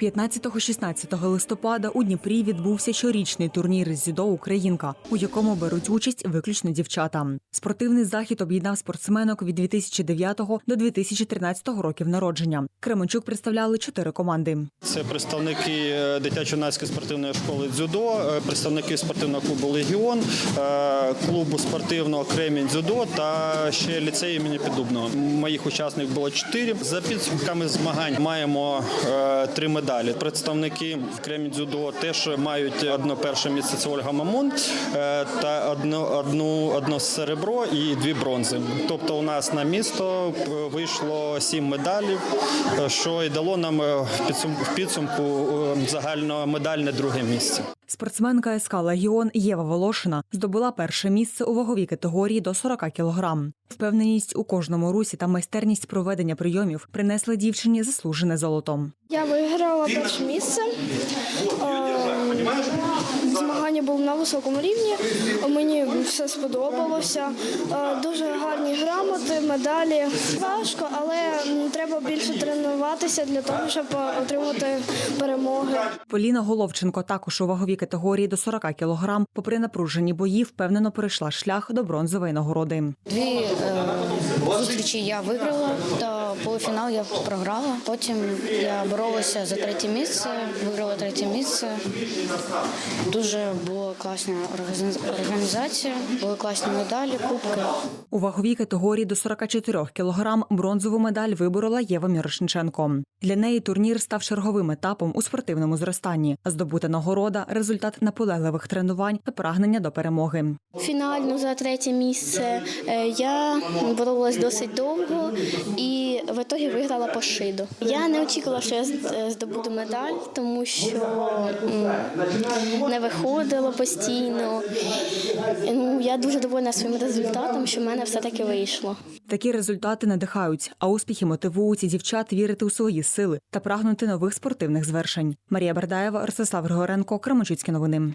15-16 листопада у Дніпрі відбувся щорічний турнір з дзюдо Українка, у якому беруть участь виключно дівчата. Спортивний захід об'єднав спортсменок від 2009 до 2013 років народження. Кременчук представляли чотири команди. Це представники е, дитячо-юнацької спортивної школи дзюдо, е, представники спортивного клубу Легіон, е, клубу спортивного Кремінь дзюдо та ще ліцей імені Піддубного. Моїх учасників було чотири. За підсумками змагань маємо три медалі. Представники Кремінь дзюдо теж мають одне перше місце. Це Ольга Мамун е, та одну, одну, одно серебро і дві бронзи. Тобто у нас на місто е, вийшло сім медалів, е, що і дало нам в підсумку загально загальномедальне друге місце. Спортсменка СК Легіон Єва Волошина здобула перше місце у ваговій категорії до 40 кілограм. Впевненість у кожному русі та майстерність проведення прийомів принесли дівчині заслужене золото. Я виграла перше місце. Е, Змагання були на високому рівні. Мені все сподобалося. Е, Дуже гарні грамоти, медалі. Важко, але треба більше тренуватися для того, щоб е, отримати перемоги. Поліна Головченко також у ваговій категорії до 40 кілограм, попри напружені бої, впевнено перейшла шлях до бронзової нагороди. Дві е, зустрічі я виграла, та полуфінал я програла. Потім я боролася за третє місце, виграла третє місце. Дуже була класна організація, були класні медалі, кубки. У ваговій категорії до 44 кілограм бронзову медаль виборола Єва Мірошниченко. Для неї турнір став черговим етапом у спортивному зростанні. Здобута нагорода результат наполегливих тренувань та прагнення до перемоги. Фінально за третє місце е, я боролась досить довго і в ітогі виграла по шиду. Я не очікувала, що я е, здобуду медаль, тому що не виходило постійно. Ну, я дуже довольна своїм результатом, що в мене все-таки вийшло. Такі результати надихають, а успіхи мотивують і дівчат вірити у свої сили та прагнути нових спортивних звершень. Марія Бардаєва, Ростислав Григоренко, Кременчуцькі новини.